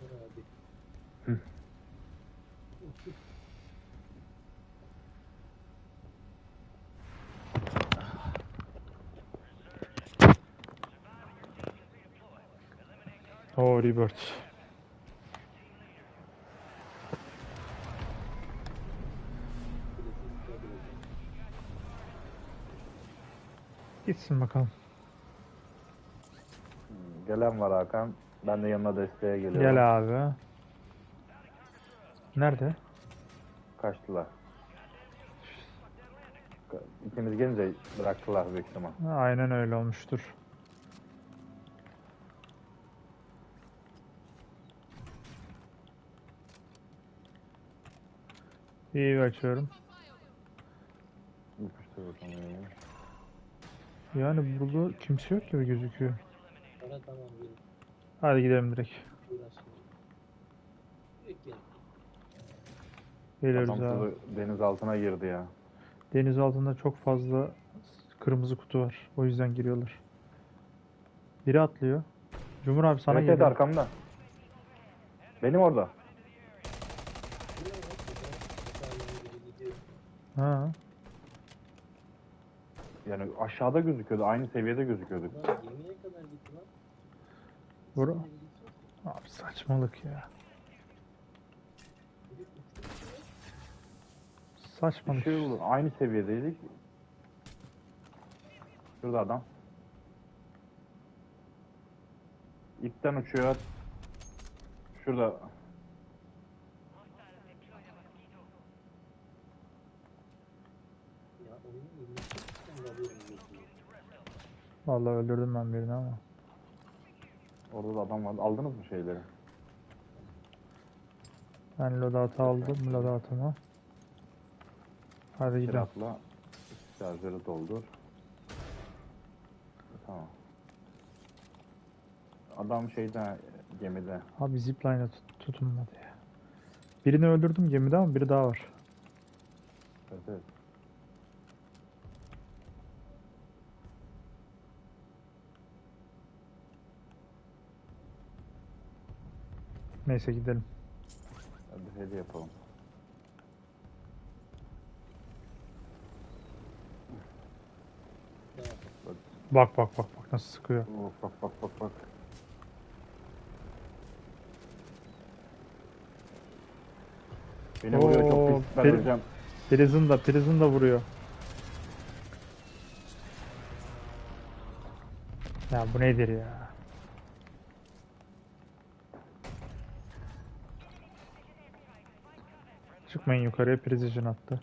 Dur abi. Oo Rebirth. Gitsin bakalım. Gelen var Hakan. Ben de yanına desteğe geliyorum. Gel abi. Nerede? Kaçtılar. İkimiz gelince bıraktılar büyük ihtimal. Aynen öyle olmuştur. İyi açıyorum. Yapıştır bakalım. Yani burada kimse yok gibi gözüküyor. Para tamam. Hadi gidelim direkt. Geliyoruz Adam abi. şurada deniz altına girdi ya. Deniz altında çok fazla kırmızı kutu var. O yüzden giriyorlar. Biri atlıyor. Cumhur abi sana evet, evet geliyor. arkamda. Benim orada. Ha. Yani aşağıda gözüküyordu. Aynı seviyede gözüküyordu. Lan gemiye kadar gitti lan. Bura. Abi saçmalık ya. Saçmalık. Şey oldu. Aynı seviyedeydik. Şurada adam. İpten uçuyor. Şurada. Vallahi öldürdüm ben birini ama. Orada da adam vardı. Aldınız mı şeyleri? Ben loadout'u aldım. Loadout'umu. Hadi gidelim. Silahla şarjörü doldur. Tamam. Adam şeyde gemide. Abi zipline'e tut tutunmadı ya. Birini öldürdüm gemide ama biri daha var. Evet, evet. Neyse gidelim. Hadi hediye yapalım. Bak bak bak bak nasıl sıkıyor. Of, bak bak bak bak. Beni vuruyor çok Oo, pis. Ben peri- öleceğim. Prison da Prison da vuruyor. Ya bu nedir ya? Çıkmayın yukarıya precision attı.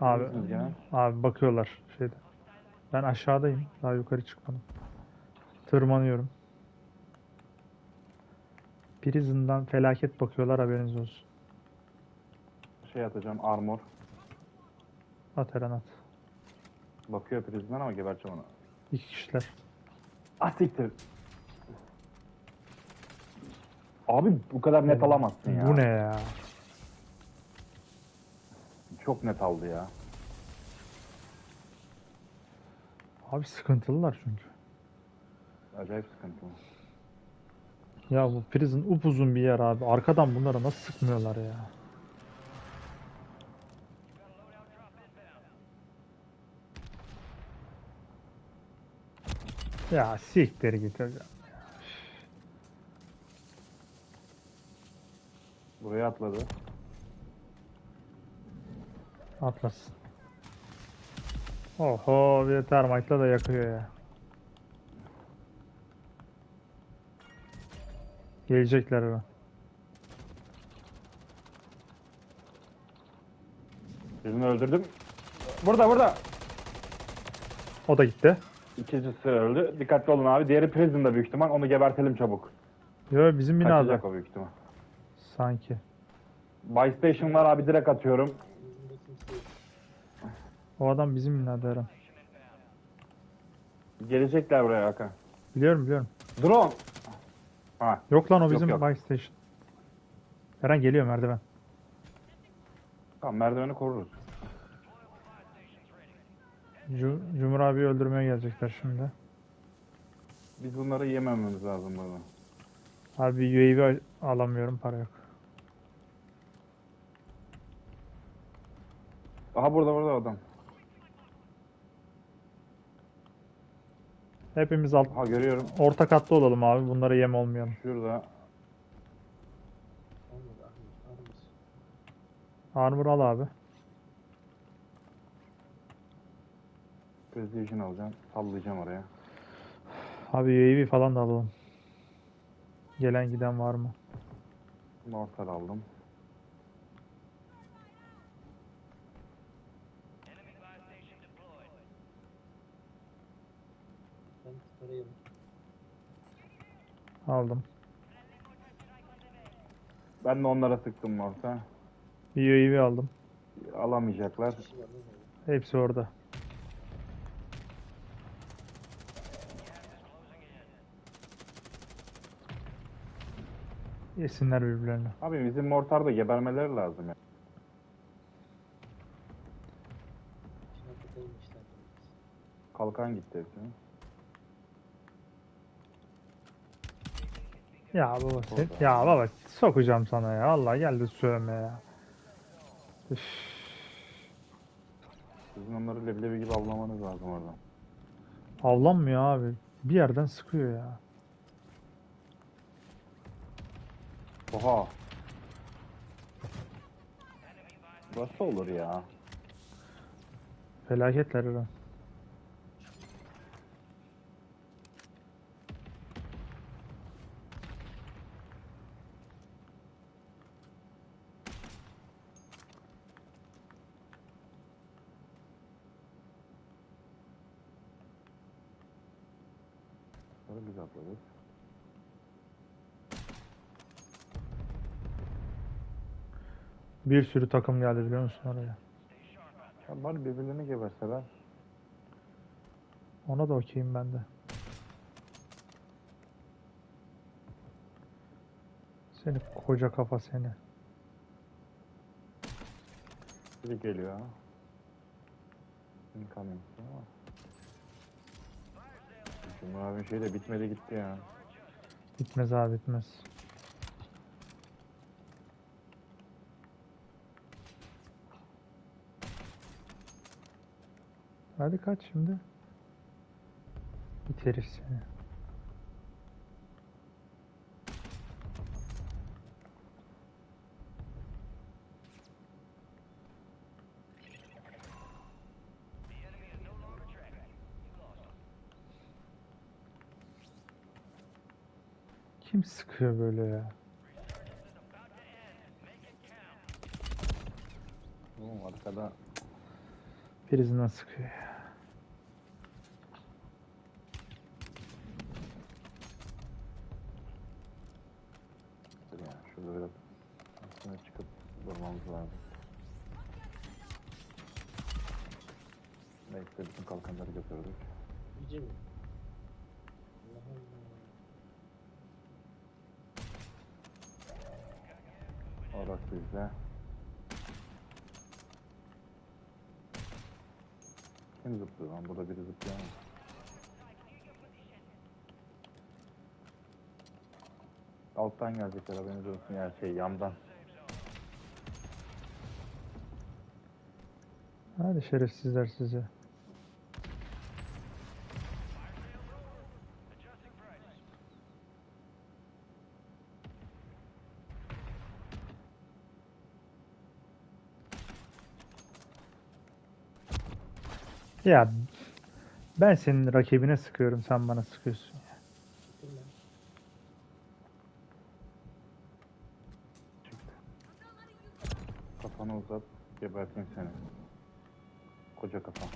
Abi, abi bakıyorlar şeyde. Ben aşağıdayım. Daha yukarı çıkmadım. Tırmanıyorum. Prison'dan felaket bakıyorlar haberiniz olsun. Şey atacağım armor. At Eren at. Bakıyor prizden ama geberteceğim onu. İki kişiler. Ah siktir. Abi bu kadar net alamazsın ya. Bu ne ya? Çok net aldı ya. Abi sıkıntılılar çünkü. Acayip sıkıntılı. Ya bu prison upuzun bir yer abi. Arkadan bunlara nasıl sıkmıyorlar ya? Ya siktir git hocam. Buraya atladı. Atlasın. Oho bir de termite'la da yakıyor ya. Gelecekler hemen. Birini öldürdüm. Burada burada. O da gitti. İkincisi öldü. Dikkatli olun abi. Diğeri prison'da büyük ihtimal. Onu gebertelim çabuk. Yo bizim binada. Kaçacak o büyük ihtimal. Sanki. Buy station var abi direkt atıyorum. O adam bizim binada Eren. Gelecekler buraya Hakan. Biliyorum biliyorum. Drone. Ha. Yok lan o Yok, bizim yok. buy station. Eren geliyor merdiven. Tamam merdiveni koruruz. Cu Cumhur abi öldürmeye gelecekler şimdi. Biz bunları yemememiz lazım burada. Abi UAV al- alamıyorum para yok. Aha burada burada adam. Hepimiz alt, Aha görüyorum. orta katta olalım abi. Bunlara yem olmayalım. Şurada. Armor al abi. Precision alacağım. Sallayacağım oraya. Abi UAV falan da alalım. Gelen giden var mı? Mortar aldım. Aldım. Ben de onlara sıktım mortar. Bir UAV aldım. Alamayacaklar. Hepsi orada. Yesinler birbirlerini. Abi bizim mortarda gebermeleri lazım ya. Kalkan gitti hepsinin. Ya baba sen, ya baba sokacağım sana ya. Allah geldi sövme ya. Üf. Sizin onları leblebi gibi avlamanız lazım oradan. Avlanmıyor abi. Bir yerden sıkıyor ya. Oha. Nasıl olur ya? Felaketler Eren. Sonra biz Bir sürü takım geldi biliyor musun oraya? Ya bari birbirlerini geberseler. Ona da okeyim ben de. Seni koca kafa seni. Biri geliyor ha. Incoming ama. Cumhur abinin şey de bitmedi gitti ya. Bitmez abi bitmez. Hadi kaç şimdi. Biteriz seni. Kim sıkıyor böyle ya? Oğlum arkada Birizinden sıkıyor ya. dur ya şurada biraz üstüne çıkıp durmamız lazım. Belki de bütün kalkanları götürdük. Yüce mi? Allah Allah. Orası bizde. Kim zıplıyor lan? Burada biri zıplıyor mu? Alttan gelecekler haberiniz olsun ya şey yandan. Hadi şerefsizler size. Ya ben senin rakibine sıkıyorum sen bana sıkıyorsun. Kafanı uzat geberteyim seni. Koca kafa.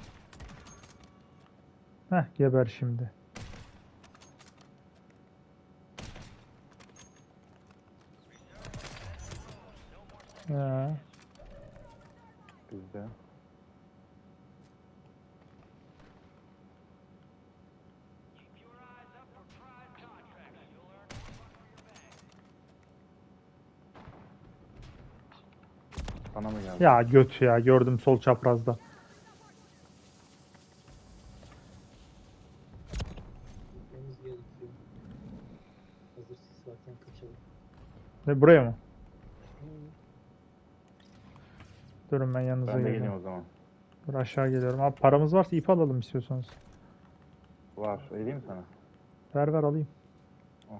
Heh geber şimdi. Ya. Bizde. Sana mı geldi? Ya göt ya gördüm sol çaprazda. Buraya mı? Durun ben yanınıza Ben de geleyim o zaman. Dur aşağı geliyorum. Abi paramız varsa ip alalım istiyorsanız. Var. Vereyim sana? Ver ver alayım. Al.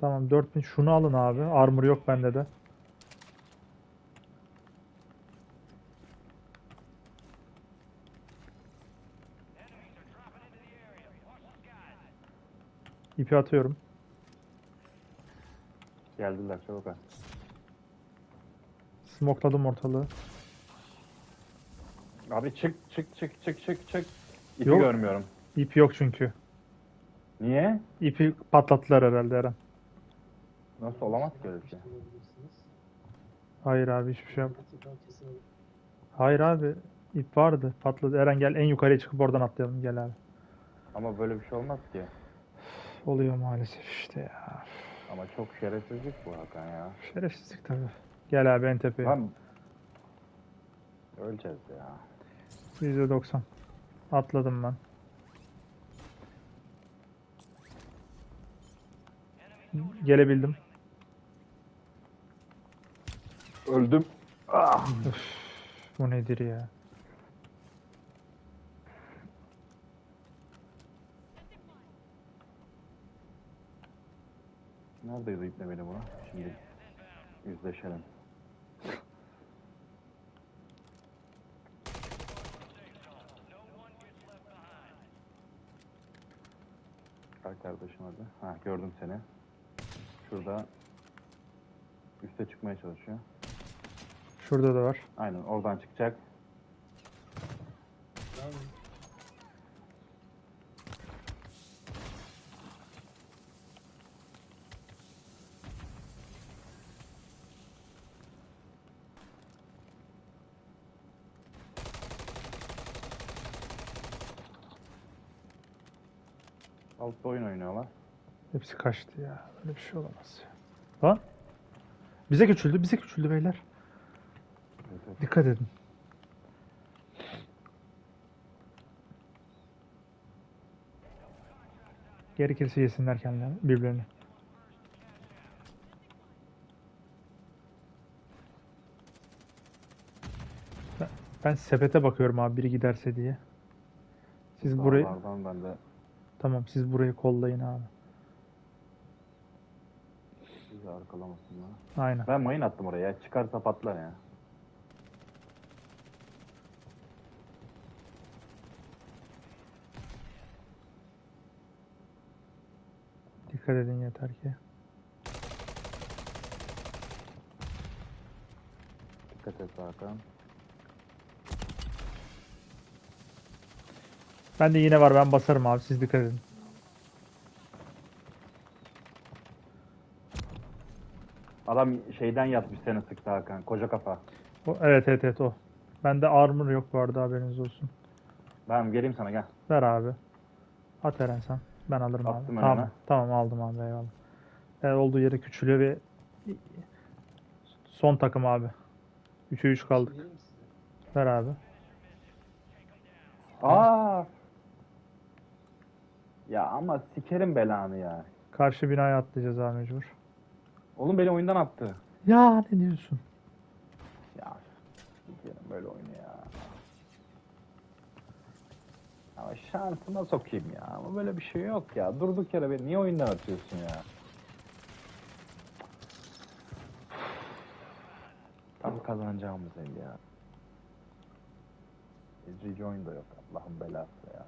Tamam 4000 şunu alın abi. Armor yok bende de. İpi atıyorum. Geldiler çabuk al. Smokladım ortalığı. Abi çık çık çık çık çık çık. İpi Yok. görmüyorum. İp yok çünkü. Niye? İpi patlattılar herhalde Eren. Nasıl olamaz ki öyle bir şey? Hayır abi hiçbir şey olur. Hayır abi. ip vardı. Patladı. Eren gel en yukarıya çıkıp oradan atlayalım. Gel abi. Ama böyle bir şey olmaz ki. Oluyor maalesef işte ya. Ama çok şerefsizlik bu Hakan ya. Şerefsizlik tabii. Gel abi en tepeye. Lan öleceğiz ya. %90. Atladım ben. Gelebildim. Öldüm. Bu nedir ya? Neredeydi iple beni buna? Şimdi yüzleşelim. Gel kardeşim hadi. Ha gördüm seni. Şurada üste çıkmaya çalışıyor. Şurada da var. Aynen oradan çıkacak. Hepsi kaçtı ya. Böyle bir şey olamaz ya. Lan. Bize küçüldü. Bize küçüldü beyler. Evet, evet. Dikkat edin. Gerekirse yesinler kendilerini, birbirlerini. Ben, ben sepete bakıyorum abi biri giderse diye. Siz burayı Dağlardan ben de tamam siz burayı kollayın abi. Bizi arkalamasınlar. Aynen. Ben mayın attım oraya. ya. Çıkarsa patlar ya. Dikkat edin yeter ki. Dikkat et Hakan. Ben de yine var ben basarım abi siz dikkat edin. Adam şeyden yatmış seni sıktı Hakan. Koca kafa. O, evet evet evet o. Bende armor yok bu arada haberiniz olsun. Ben geleyim sana gel. Ver abi. At Eren sen. Ben alırım Attım abi. Eren'e. Tamam, tamam aldım abi eyvallah. Evet, olduğu yere küçülüyor ve son takım abi. 3'e 3 kaldık. Ver abi. Aa! Ya ama sikerim belanı ya. Karşı binaya atlayacağız abi mecbur. Oğlum beni oyundan attı. Ya ne diyorsun? Ya böyle oyunu ya. Ama şansıma sokayım ya. Ama böyle bir şey yok ya. Durduk yere beni niye oyundan atıyorsun ya? Tam kazanacağımız el ya. Ezici oyun da yok. Allah'ın belası ya.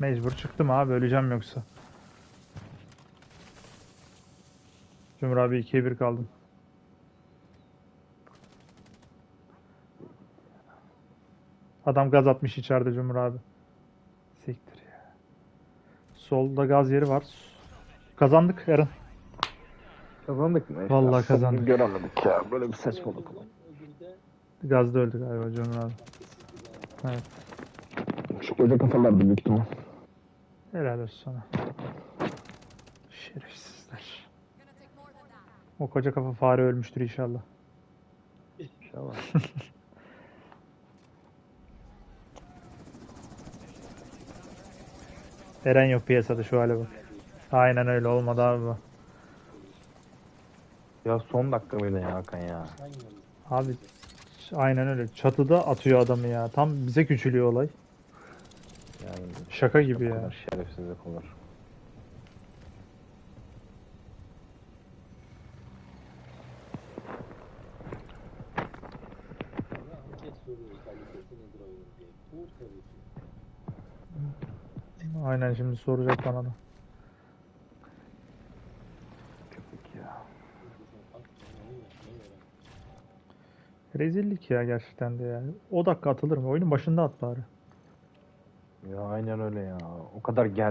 Mecbur çıktım abi öleceğim yoksa. Cumhur abi 2'ye 1 kaldım. Adam gaz atmış içeride Cumhur abi. Siktir ya. Solda gaz yeri var. Kazandık Eren. Kazandık mı? Vallahi kazandık. Göremedik ya. Böyle bir saçmalık. De Gazda öldü galiba Cumhur abi. Evet. Şu koca kafalardı büyük ihtimal. Helal olsun sana. Şerefsizler. O koca kafa fare ölmüştür inşallah. İnşallah. Eren yok piyasada şu hale bak. Aynen öyle olmadı abi bu. ya son dakika mıydı ya Hakan ya? Abi aynen öyle. Çatıda atıyor adamı ya. Tam bize küçülüyor olay. Yani Şaka gibi ya. şerefsizlik olur. Aynen şimdi soracak bana da. Rezillik ya gerçekten de ya. O dakika atılır mı? Oyunun başında at bari. Ya aynen öyle ya. O kadar gel